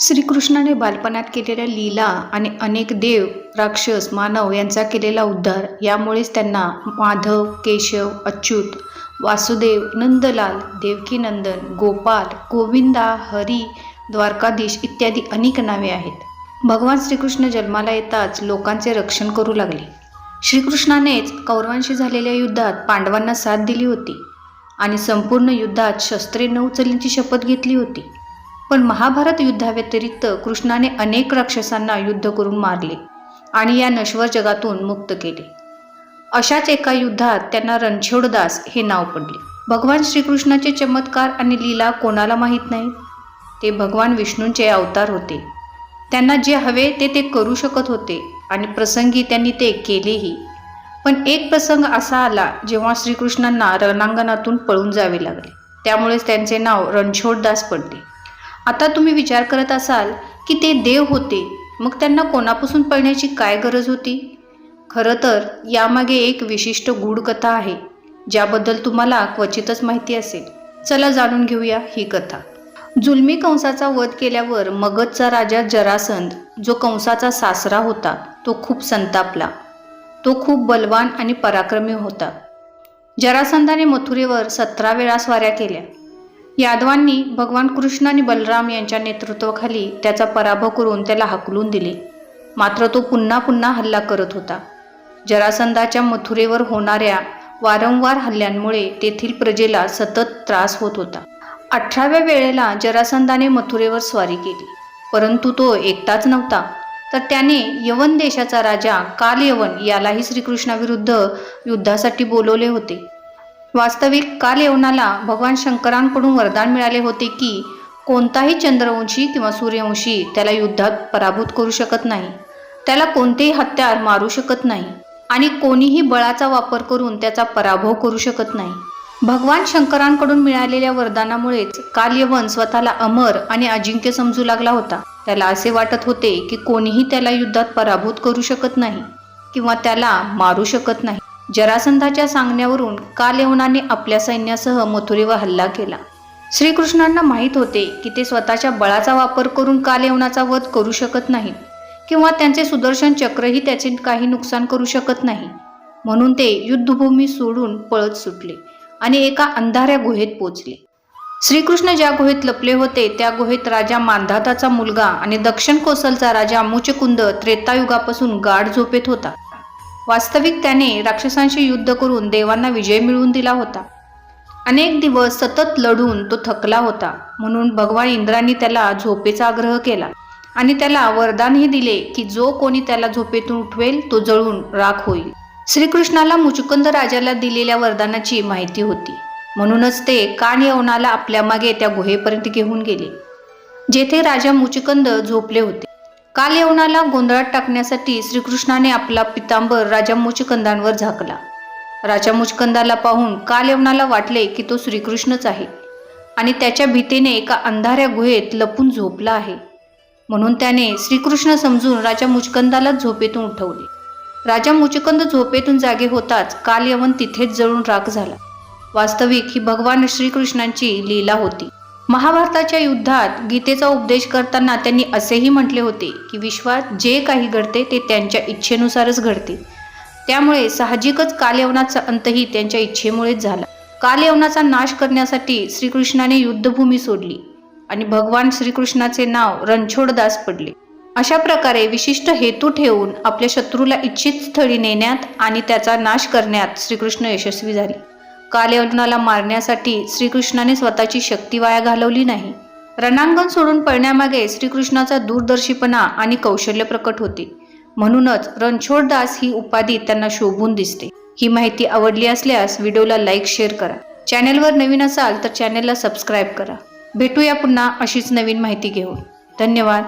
श्रीकृष्णाने बालपणात केलेल्या लीला आणि अनेक देव राक्षस मानव यांचा केलेला उद्धार यामुळेच त्यांना माधव केशव अच्युत वासुदेव नंदलाल देवकीनंदन गोपाल गोविंदा हरी द्वारकाधीश इत्यादी अनेक नावे आहेत. भगवान श्रीकृष्ण जन्माला येताच लोकांचे रक्षण करू लागले. श्रीकृष्णानेच कौरवांशी झालेल्या युद्धात पांडवांना साथ दिली होती आणि संपूर्ण युद्धात शस्त्रे न उचलण्याची शपथ घेतली होती. पण महाभारत युद्धाव्यतिरिक्त कृष्णाने अनेक राक्षसांना युद्ध करून मारले आणि या नश्वर जगातून मुक्त केले. अशाच एका युद्धात त्यांना रणछोडदास हे नाव पडले. भगवान श्रीकृष्णाचे चमत्कार आणि लीला कोणाला माहीत नाही ते भगवान विष्णूंचे अवतार होते. त्यांना जे हवे ते ते करू शकत होते आणि प्रसंगी त्यांनी ते केलेही. पण एक प्रसंग असा आला जेव्हा श्रीकृष्णांना रणांगणातून पळून जावे लागले. त्यामुळेच त्यांचे नाव रणछोडदास पडले. आता तुम्ही विचार करत असाल की ते देव होते. मग त्यांना कोणापासून पळण्याची काय गरज होती? खरं तर यामागे एक विशिष्ट गूढ कथा आहे ज्याबद्दल तुम्हाला क्वचितच माहिती असेल. चला जाणून घेऊया ही कथा. जुलमी कंसाचा वध केल्यावर मगधचा राजा जरासंध जो कंसाचा सासरा होता तो खूप संतापला. तो खूप बलवान आणि पराक्रमी होता. जरासंधाने मथुरेवर सतरा वेळा स्वाऱ्या केल्या. यादवांनी भगवान कृष्ण आणि बलराम यांच्या नेतृत्वाखाली त्याचा पराभव करून त्याला हकलून दिले. मात्र तो पुन्हा पुन्हा हल्ला करत होता. जरासंधाच्या मथुरेवर होणाऱ्या वारंवार हल्ल्यांमुळे तेथील प्रजेला सतत त्रास होत होता. अठराव्या वेळेला जरासंधाने मथुरेवर स्वारी केली. परंतु तो एकटाच नव्हता. तर त्याने यवन देशाचा राजा काल यवन यालाही श्रीकृष्णाविरुद्ध युद्धासाठी बोलवले होते. वास्तविक काल यवनाला भगवान शंकरांकडून वरदान मिळाले होते की कोणताही चंद्रवंशी किंवा सूर्यवंशी त्याला युद्धात पराभूत करू शकत नाही. त्याला कोणतेही हत्यार मारू शकत नाही आणि कोणीही बळाचा वापर करून त्याचा पराभव करू शकत नाही. भगवान शंकरांकडून मिळालेल्या वरदानामुळेच काल्यवन स्वतःला अमर आणि अजिंक्य समजू लागला होता. त्याला असे वाटत होते की कोणीही त्याला युद्धात पराभूत करू शकत नाही किंवा त्याला मारू शकत नाही. जरासंधाच्या सांगण्यावरून कालयवनाने आपल्या सैन्यासह मथुरेवर हल्ला केला. श्रीकृष्णांना माहीत होते की ते स्वतःच्या बळाचा वापर करून कालयवनाचा वध करू शकत नाहीत किंवा त्यांचे सुदर्शन चक्रही त्याचे काही नुकसान करू शकत नाही. म्हणून ते युद्धभूमी सोडून पळत सुटले आणि एका अंधाऱ्या गुहेत पोचले. श्रीकृष्ण ज्या गुहेत लपले होते त्या गुहेत राजा मांधाताचा मुलगा आणि दक्षिण कोसलचा राजा मुचकुंद त्रेतायुगापासून गाढ झोपेत होता. वास्तविक त्याने राक्षसांशी युद्ध करून देवांना विजय मिळवून दिला होता. अनेक दिवस सतत लढून तो थकला होता म्हणून भगवान इंद्रांनी त्याला झोपेचा आग्रह केला आणि त्याला वरदानही दिले की जो कोणी त्याला झोपेतून उठवेल तो जळून राख होईल. श्रीकृष्णाला मुचुकंद राजाला दिलेल्या वरदानाची माहिती होती. म्हणूनच ते कान यवनाला आपल्या मागे त्या गुहेपर्यंत घेऊन गेले जेथे राजा मुचुकंद झोपले होते. काल यवनाला गोंधळात टाकण्यासाठी श्रीकृष्णाने आपला पितांबर राजा मुचकंदांवर झाकला. राजा मुचकंदाला पाहून काल यवनाला वाटले की तो श्रीकृष्णच आहे आणि त्याच्या भीतीने एका अंधाऱ्या गुहेत लपून झोपला आहे. म्हणून त्याने श्रीकृष्ण समजून राजा मुचकंदाला झोपेतून उठवले. राजा मुचकंद झोपेतून जागे होताच काल यवन तिथेच जळून राख झाला. वास्तविक ही भगवान श्रीकृष्णांची लीला होती. महाभारताच्या युद्धात गीतेचा उपदेश करताना त्यांनी असेही म्हटले होते की विश्वात जे काही घडते ते त्यांच्या इच्छेनुसारच घडते. त्यामुळे साहजिकच कालयवनाचा अंतही त्यांच्या इच्छेमुळेच झाला. कालयवनाचा नाश करण्यासाठी श्रीकृष्णाने युद्धभूमी सोडली आणि भगवान श्रीकृष्णाचे नाव रणछोडदास पडले. अशा प्रकारे विशिष्ट हेतू ठेवून आपल्या शत्रूला इच्छित स्थळी नेण्यात आणि त्याचा नाश करण्यात श्रीकृष्ण यशस्वी झाले. कालयवनाला मारण्यासाठी श्रीकृष्णाने स्वतःची शक्ती वाया घालवली नाही. रणांगण सोडून पळण्यामागे श्रीकृष्णाचा दूरदर्शीपणा आणि कौशल्य प्रकट होते. म्हणूनच रणछोडदास ही उपाधी त्यांना शोभून दिसते. ही माहिती आवडली असल्यास व्हिडिओला लाईक शेअर करा. चॅनेलवर नवीन असाल तर चॅनेलला सबस्क्राईब करा. भेटूया पुन्हा अशीच नवीन माहिती घेऊन. धन्यवाद.